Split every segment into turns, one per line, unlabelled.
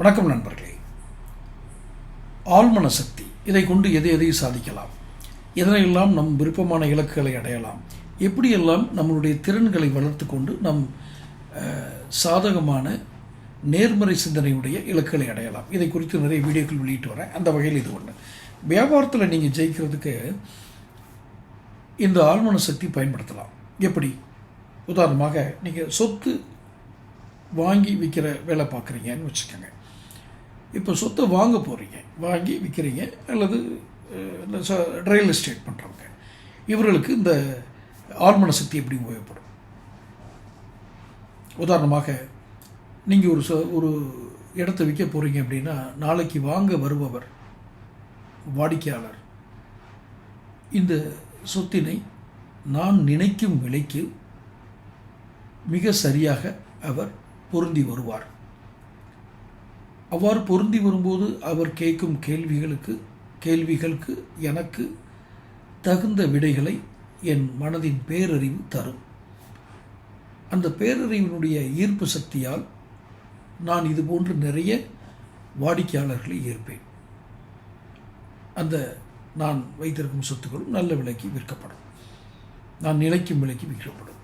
வணக்கம் நண்பர்களே. ஆழ்மன சக்தி இதை கொண்டு எதை எதை சாதிக்கலாம். எதனையெல்லாம் நம் விருப்பமான இலக்குகளை அடையலாம் எப்படியெல்லாம் நம்மளுடைய திறன்களை வளர்த்து கொண்டு நம் சாதகமான நேர்மறை சிந்தனையுடைய இலக்குகளை அடையலாம். இதை குறித்து நிறைய வீடியோக்கள் வெளியிட்டு வரேன். அந்த வகையில் இது ஒன்று வியாபாரத்தில் நீங்கள் ஜெயிக்கிறதுக்கு இந்த ஆழ்மன சக்தி பயன்படுத்தலாம். எப்படி? உதாரணமாக நீங்கள் சொத்து வாங்கி விற்கிற வேலை பார்க்குறீங்கன்னு வச்சுக்கோங்க. இப்போ சொத்தை வாங்க போகிறீங்க வாங்கி விற்கிறீங்க அல்லது இந்த ரியல் எஸ்டேட் பண்ணுறவங்க இவர்களுக்கு இந்த ஆழ்மன சக்தி எப்படி உபயோகப்படும்? உதாரணமாக நீங்கள் ஒரு ஒரு இடத்த விற்க போகிறீங்க அப்படின்னா நாளைக்கு வாங்க வருபவர் வாடிக்கையாளர். இந்த சொத்தினை நான் நினைக்கும் விலைக்கு மிக சரியாக அவர் பொருந்தி வருவார். அவ்வாறு பொருந்தி வரும்போது அவர் கேட்கும் கேள்விகளுக்கு கேள்விகளுக்கு எனக்கு தகுந்த விடைகளை என் மனதின் பேரறிவு தரும். அந்த பேரறிவினுடைய ஈர்ப்பு சக்தியால் நான் இது போன்று நிறைய வாடிக்கையாளர்களை ஈர்ப்பேன். அந்த நான் வைத்திருக்கும் சொத்துக்களும் நல்ல விலைக்கு விற்கப்படும். நான் நிலைக்கும் விலைக்கு விற்கப்படும்.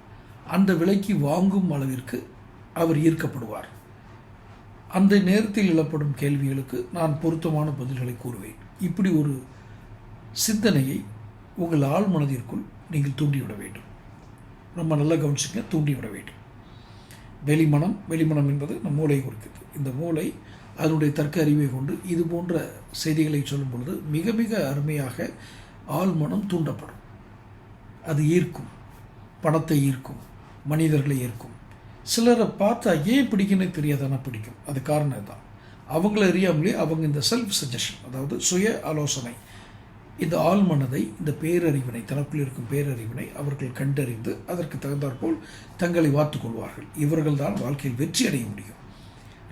அந்த விலைக்கு வாங்கும் அளவிற்கு அவர் ஈர்க்கப்படுவார். அந்த நேரத்தில் எழப்படும் கேள்விகளுக்கு நான் பொருத்தமான பதில்களை கூறுவேன். இப்படி ஒரு சிந்தனையை உங்கள் ஆள் மனதிற்குள் நீங்கள் தூண்டிவிட வேண்டும். ரொம்ப நல்லா கவனிச்சுங்க தூண்டிவிட வேண்டும். வெளிமனம் வெளிமனம் என்பது நம் மூளை குறிக்கிறது இந்த மூளை அதனுடைய தர்க்க அறிவை கொண்டு இது போன்ற செய்திகளை சொல்லும் பொழுது மிக மிக அருமையாக ஆழ்மனம் தூண்டப்படும். அது ஈர்க்கும் பணத்தை ஈர்க்கும் மனிதர்களை ஈர்க்கும். சிலரை பார்த்தா ஏன் பிடிக்குன்னே தெரியாதானா பிடிக்கும். அது காரணம் தான் அவங்கள அறியாமலே அவங்க இந்த செல்ஃப் சஜஷன் அதாவது சுய ஆலோசனை இந்த ஆழ்மனதை இந்த பேரறிவினை தனக்குள் இருக்கும் பேரறிவினை அவர்கள் கண்டறிந்து அதற்கு தகுந்தாற்போல் தங்களை வாத்துக் கொள்வார்கள். இவர்கள் தான் வாழ்க்கையில் வெற்றி அடைய முடியும்.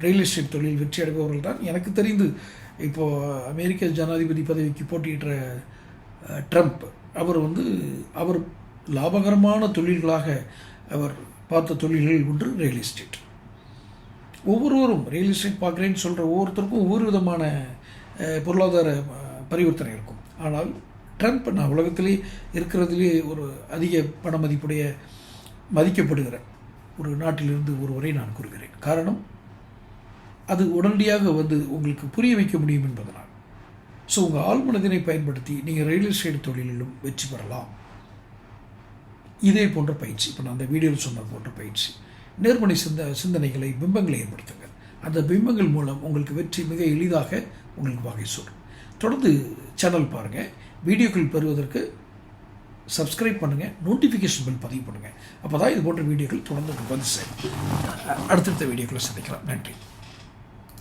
ரியல் எஸ்டேட் தொழில் வெற்றி அடைபவர்கள் தான். எனக்கு தெரிந்து இப்போது அமெரிக்க ஜனாதிபதி பதவிக்கு போட்டியிடுற ட்ரம்ப் அவர் வந்து அவர் லாபகரமான தொழில்களாக அவர் பார்த்த தொழில்கள் ஒன்று ரியல் எஸ்டேட் ஒவ்வொருவரும் ரியல் எஸ்டேட் பார்க்குறேன்னு சொல்கிற ஒவ்வொருத்தருக்கும் ஒவ்வொரு விதமான பொருளாதார பரிவர்த்தனை இருக்கும். ஆனால் ட்ரம்ப் நான் உலகத்திலே இருக்கிறதுலே ஒரு அதிக பண மதிப்புடைய மதிக்கப்படுகிற ஒரு நாட்டிலிருந்து ஒருவரை நான் கூறுகிறேன். காரணம் அது உடனடியாக வந்து உங்களுக்கு புரிய வைக்க முடியும் என்பதனால். ஸோ உங்கள் ஆழ்மனதினை பயன்படுத்தி நீங்கள் ரயில் எஸ்டேட் தொழிலிலும் வெற்றி பெறலாம். இதே போன்ற பயிற்சி. இப்போ நான் அந்த வீடியோவில் சொன்ன போன்ற பயிற்சி. நேர்மறை சிந்த சிந்தனைகளை பிம்பங்களை ஏற்படுத்துங்கள். அந்த பிம்பங்கள் மூலம் உங்களுக்கு வெற்றி மிக எளிதாக உங்களுக்கு வகை சொல்லும் தொடர்ந்து சேனல் பாருங்கள் வீடியோக்கள் பெறுவதற்கு சப்ஸ்கிரைப் பண்ணுங்கள் நோட்டிஃபிகேஷன் பில் பதிவு பண்ணுங்கள் அப்போ தான் இது போன்ற வீடியோக்கள் தொடர்ந்து வந்து சேரும். அடுத்தடுத்த வீடியோக்களை சந்திக்கலாம். நன்றி.